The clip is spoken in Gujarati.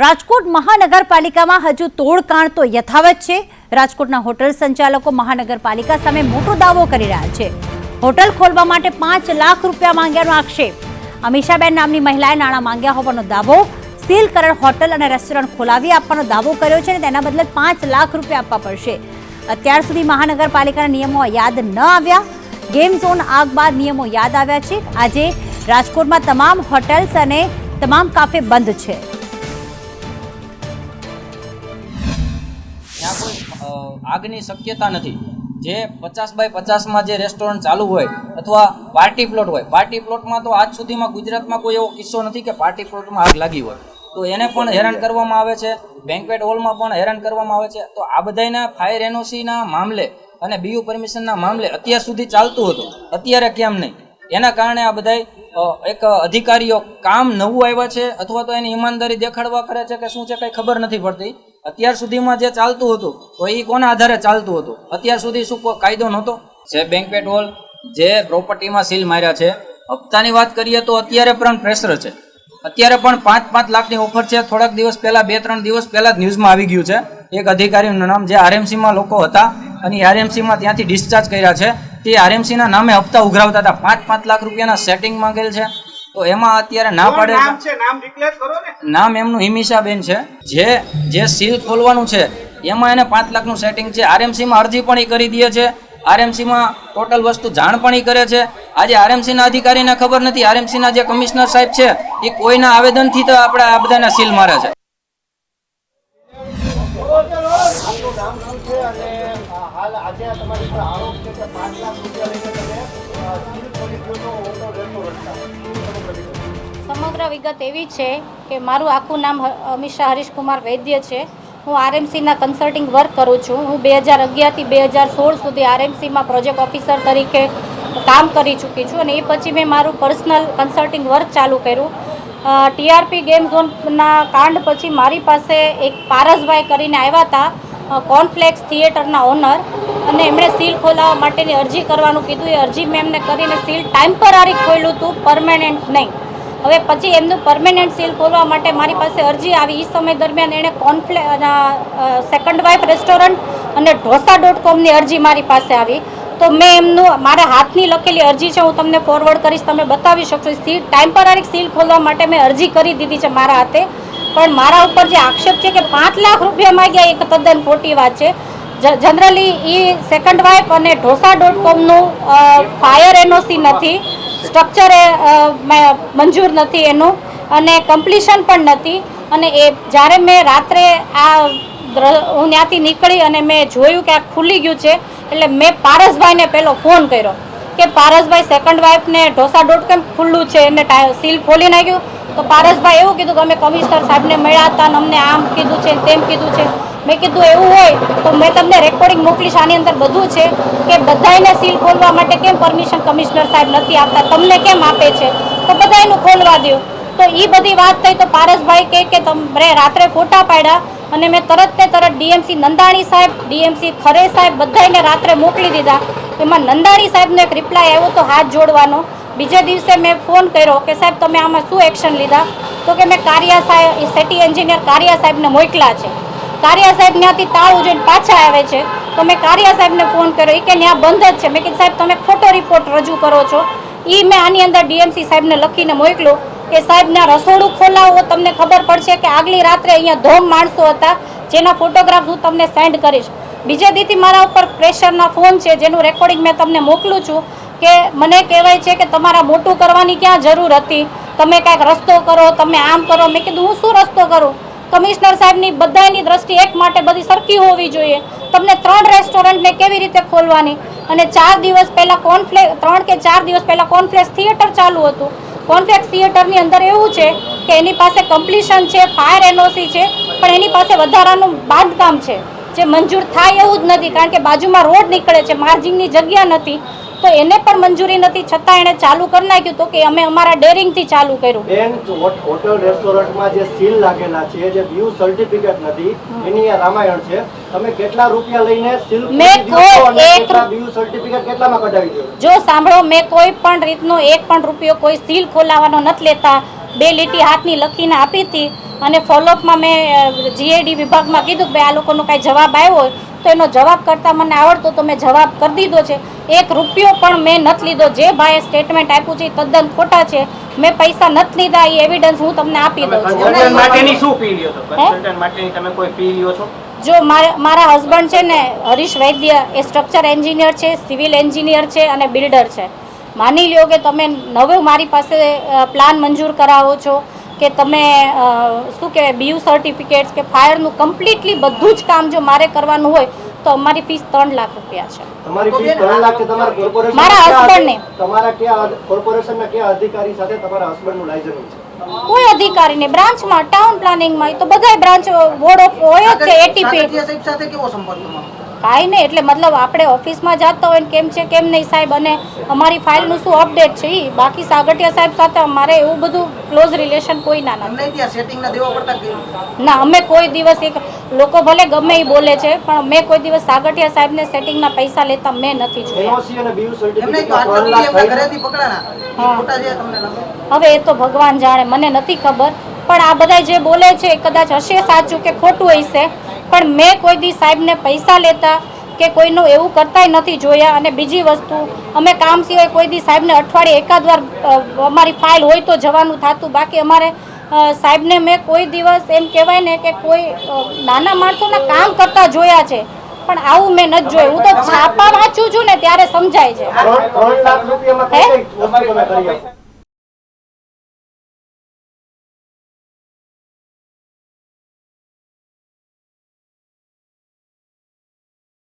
રાજકોટ મહાનગરપાલિકામાં હજુ તોડકાણ તો યથાવત છે. રાજકોટના હોટલ સંચાલકો મહાનગરપાલિકા સામે મોટો દાવો કરી રહ્યા છે. હોટલ ખોલવા માટે પાંચ લાખ રૂપિયા માંગ્યાનો આક્ષેપ. અમીષાબેન નામની મહિલાએ નાણાં માંગ્યા હોવાનો દાવો. સીલ કરેલ હોટલ અને રેસ્ટોરન્ટ ખોલાવી આપવાનો દાવો કર્યો છે અને તેના બદલે પાંચ લાખ રૂપિયા આપવા પડશે. અત્યાર સુધી મહાનગરપાલિકાના નિયમો યાદ ન આવ્યા. ગેમ ઝોન આગ બાદ નિયમો યાદ આવ્યા છે. આજે રાજકોટમાં તમામ હોટેલ્સ અને તમામ કાફે બંધ છે. આગની શક્યતા નથી. જે પચાસ બાય પચાસમાં જે રેસ્ટોરન્ટ ચાલુ હોય અથવા પાર્ટી પ્લોટ હોય પાર્ટી પ્લોટમાં તો આજ સુધીમાં ગુજરાતમાં કોઈ એવો કિસ્સો નથી કે પાર્ટી પ્લોટમાં આગ લાગી હોય. તો એને પણ હેરાન કરવામાં આવે છે બેન્કવેટ હોલમાં પણ હેરાન કરવામાં આવે છે. તો આ બધાયના ફાયર એનઓસીના મામલે અને બીયુ પરમિશનના મામલે અત્યાર સુધી ચાલતું હતું. અત્યારે કેમ નહીં? એના કારણે આ બધાય એક અધિકારીઓ કામ નવું આવ્યા છે અથવા તો એની ઈમાનદારી દેખાડવા કરે છે કે શું છે કંઈ ખબર નથી પડતી. અત્યાર સુધીમાં જે ચાલતું હતું તો એ કોના આધારે ચાલતું હતું? અત્યાર સુધી શું કોઈ કાયદો નહોતો? જે બેન્કવેટ હોલ જે પ્રોપર્ટીમાં સીલ માર્યા છે હપ્તાની વાત કરીએ તો અત્યારે પણ પ્રેશર છે. અત્યારે પણ પાંચ પાંચ લાખની ઓફર છે. થોડાક દિવસ પહેલા બે ત્રણ દિવસ પહેલા જ ન્યૂઝમાં આવી ગયું છે. એક અધિકારીનું નામ જે આરએમસીમાં લોકો હતા અને આરએમસીમાં ત્યાંથી ડિસ્ચાર્જ કર્યા છે. તે આરએમસીના નામે હપ્તા ઉઘરાવતા હતા. પાંચ પાંચ લાખ રૂપિયાના સેટિંગ માંગેલ છે. તો એમાં અત્યારે ના પાડે છે નામ છે નામ ડિક્લેર કરો ને. નામ એમનું હિમિશાબેન છે. જે જે સીલ ખોલવાનું છે એમાં એને પાંચ લાખનું સેટિંગ છે. આરએમસીમાં અરજી પણ એ કરી દે છે. આરએમસીમાં ટોટલ વસ્તુ જાણ પણ એ કરે છે. આજે આરએમસીના અધિકારીને ખબર નથી. આરએમસીના જે કમિશનર સાહેબ છે એ કોઈના આવેદનથી તો આપણે આ બધાને સીલ મારે છે. આપનું નામ શું છે? અને અ, હાલ આજે તમારી પર આરોપ છે કે પાંચ લાખ રૂપિયા લઈને તમે શકો? વિગત એવી છે કે મારું આખું નામ અમિષા હરીશકુમાર વૈદ્ય છે. હું આરએમસીના કન્સલ્ટિંગ વર્ક કરું છું. હું બે હજાર અગિયારથી બે હજાર સોળ સુધી આરએમસીમાં પ્રોજેક્ટ ઓફિસર તરીકે કામ કરી ચૂકી છું અને એ પછી મેં મારું પર્સનલ કન્સલ્ટિંગ વર્ક ચાલુ કર્યું. ટીઆરપી ગેમ ઝોનના કાંડ પછી મારી પાસે એક પારસભાઈ કરીને આવ્યા હતા કોર્નફ્લેક્સ થિયેટરના ઓનર. અને એમણે સીલ ખોલાવવા માટેની અરજી કરવાનું કીધું. એ અરજી મેં એમને કરીને સીલ ટેમ્પરરી ખોલ્યું હતું પરમેનન્ટ નહીં. હવે પછી એમનું પરમેનન્ટ સીલ ખોલવા માટે મારી પાસે અરજી આવી. એ સમય દરમિયાન એણે કોન્ફ્લે સેકન્ડ વાઇફ રેસ્ટોરન્ટ અને ઢોસા ડોટ કોમની અરજી મારી પાસે આવી. તો મેં એમનું, મારા હાથની લખેલી અરજી છે, હું તમને ફોરવર્ડ કરીશ, તમે બતાવી શકશો. સીલ ટેમ્પરરી સીલ ખોલવા માટે મેં અરજી કરી દીધી છે મારા હાથે. પણ મારા ઉપર જે આક્ષેપ છે કે પાંચ લાખ રૂપિયા માગ્યા એક તદ્દન ખોટી વાત છે. જનરલી એ સેકન્ડ વાઇફ અને ઢોસા ડોટ કોમનું ફાયર એનઓસી નથી. સ્ટ્રક્ચર મંજૂર નથી એનું અને કમ્પ્લીશન પણ નથી. અને એ જ્યારે મેં રાત્રે આ હું ત્યાંથી નીકળી અને મેં જોયું કે આ ખુલી ગયું છે, એટલે મેં પારસભાઈને પહેલો ફોન કર્યો કે પારસભાઈ સેકન્ડ વાઇફને ઢોસા ડોટ કેમ ખુલ્લું છે એને સીલ ખોલી નાખ્યું. તો પારસભાઈ એવું કીધું કે અમે કમિશનર સાહેબને મળ્યા હતા અને અમને આમ કીધું છે તેમ કીધું છે. મેં કીધું એવું હોય તો મેં તમને રેકોર્ડિંગ મોકલીશ. આની અંદર બધું છે કે બધાયને સીલ ખોલવા માટે કેમ પરમિશન કમિશનર સાહેબ નથી આપતા? તમને કેમ આપે છે? તો બધાયનું ખોલવા દો તો એ બધી વાત થઈ તો પારસભાઈ કહે કે તમે રાત્રે ફોટા પાડ્યા અને મેં તરત ને તરત ડીએમસી નંદાણી સાહેબ, ડીએમસી ખરે સાહેબ બધાયને રાત્રે મોકલી દીધા. એમાં નંદાણી સાહેબનો એક રિપ્લાય આવ્યો તો હાથ જોડવાનો. બીજે દિવસે મેં ફોન કર્યો કે સાહેબ તમે આમાં શું એક્શન લીધા? તો કે મેં કારિયા સાહેબ સિટી એન્જિનિયર કારિયા સાહેબને મોકલા છે. કારિયા સાહેબ ત્યાંથી તાવ જોઈને પાછા આવે છે. તો મેં કારિયા સાહેબને ફોન કર્યો. એ કે ત્યાં બંધ જ છે. મેં કીધું, સાહેબ, તમે ખોટો રિપોર્ટ રજૂ કરો છો. એ મેં આની અંદર ડીએમસી સાહેબને લખીને મોકલું કે, સાહેબ, ના રસોડું ખોલાવો. તમને ખબર પડશે કે આગલી રાત્રે અહીંયા ધોમ માણસો હતા, જેના ફોટોગ્રાફ હું તમને સેન્ડ કરીશ. બીજે દીથી મારા ઉપર પ્રેશરના ફોન છે, જેનું રેકોર્ડિંગ મેં તમને મોકલું છું કે, મને કહેવાય છે કે તમારા મોટું કરવાની ક્યાં જરૂર હતી? તમે કાંઈક રસ્તો કરો, તમે આમ કરો. મેં કીધું, હું શું રસ્તો કરું? કમિશનર સાહેબની બધાની દ્રષ્ટિ એક માટે બધી સરખી હોવી જોઈએ. તમને ત્રણ રેસ્ટોરન્ટને કેવી રીતે ખોલવાની? અને ચાર દિવસ પહેલાં કોર્નફ્લે, ત્રણ કે ચાર દિવસ પહેલાં કોન્ફ્લેક્સ થિયેટર ચાલુ હતું. કોન્ફ્લેક્સ થિયેટરની અંદર એવું છે કે એની પાસે કમ્પ્લીશન છે, ફાયર એનઓસી છે, પણ એની પાસે વધારાનું બાંધકામ છે. જે મંજૂર થાય એવું જ નથી, કારણ કે બાજુમાં રોડ નીકળે છે માર્જિંગની જગ્યા નથી. તો એને પણ મંજૂરી નથી. છતાં એણે ચાલુ કરી નાખ્યું તો કે અમે અમારા ડેરિંગથી ચાલુ કર્યું. બેન હોટેલ હોટ- હોટલ રેસ્ટોરન્ટમાં જે સીલ લાગેલા છે જે વ્યૂ સર્ટિફિકેટ નથી એની આ રામાયણ છે. તમે કેટલા રૂપિયા લઈને સીલ મેં કોઈ એક વ્યૂ સર્ટિફિકેટ કેટલામાં કઢાવી દો જો સાંભળો મેં કોઈ પણ રીતનો એક પણ રૂપિયો કોઈ સીલ ખોલાવવાનો નથી લેતા. બે લીટી હાથની લખીને આપી હતી અને ફોલોઅપમાં મેં જીએડી વિભાગમાં કીધું કે ભાઈ આ લોકોનો કાંઈ જવાબ આવ્યો હોય તો એનો જવાબ કરતાં મને આવડતો તો મેં જવાબ કરી દીધો છે. એક રૂપિયો પણ મેં નથી લીધો. જે ભાઈએ સ્ટેટમેન્ટ આપ્યું છે એ તદ્દન ખોટા છે. મેં પૈસા નથી લીધા એ એવિડન્સ હું તમને આપી દઉં છું. કન્સલ્ટન્ટ માટેની શું પી લ્યો છો? હે? કન્સલ્ટન્ટ માટેની તમે કોઈ પી લ્યો છો? જો મારા મારા હસબન્ડ છે ને હરીશ વૈદ્ય એ સ્ટ્રક્ચર એન્જિનિયર છે સિવિલ એન્જિનિયર છે અને બિલ્ડર છે. માની લ્યો કે તમે નવું મારી પાસે પ્લાન મંજૂર કરાવો છો કે તમે શું કહેવાય બીયુ સર્ટિફિકેટ્સ કે ફાયરનું કમ્પ્લીટલી બધું જ કામ જો મારે કરવાનું હોય તો અમારી ફીસ ત્રણ લાખ રૂપિયા છે. તમારી ફી ત્રણ લાખ છે તમારા કોર્પોરેશન મારા હસબન્ડ ને. તમારા કયા કોર્પોરેશનના કયા અધિકારી સાથે તમારા હસબન્ડનું લાયસન્સ છે? કોઈ અધિકારી નહીં બ્રાન્ચમાં ટાઉન પ્લાનિંગમાં માં તો બધા બ્રાન્ચ વોર્ડ ઓફ હોય જ છે એટીપી સાથે કેવો સંપર્ક કાંઈ નહીં એટલે મતલબ આપણે ઓફિસમાં જતા હોય ને કેમ છે કેમ નહીં સાહેબ? અને અમારી ફાઇલનું શું અપડેટ છે ઈ? બાકી સાગઠિયા સાહેબ સાથે અમારે એવું બધું ક્લોઝ રિલેશન કોઈ ના ના ના અમે કોઈ દિવસ એક લોકો ભલે ગમે એ બોલે છે પણ મેં કોઈ દિવસ સાગઠિયા સાહેબને સેટિંગના પૈસા લેતા મેં નથી જોયા. હવે એ તો ભગવાન જાણે મને નથી ખબર પણ આ બધા જે બોલે છે એ કદાચ હશે સાચું કે ખોટું હશે પણ મેં કોઈ દી સાહેબને પૈસા લેતા કે કોઈનું એવું કરતાય નથી જોયા. અને બીજી વસ્તુ અમે કામ સિવાય કોઈ દી સાહેબને અઠવાડિયે એકાદ વાર અમારી ફાઇલ હોય તો જવાનું થતું. બાકી અમારે સાહેબને મેં કોઈ દિવસ એમ કહેવાય ને કે કોઈ નાના માણસોના કામ કરતા જોયા છે પણ આવું મેં નથી જોયું. હું તો છાપા વાંચું છું ને ત્યારે સમજાય છે. ત્રણ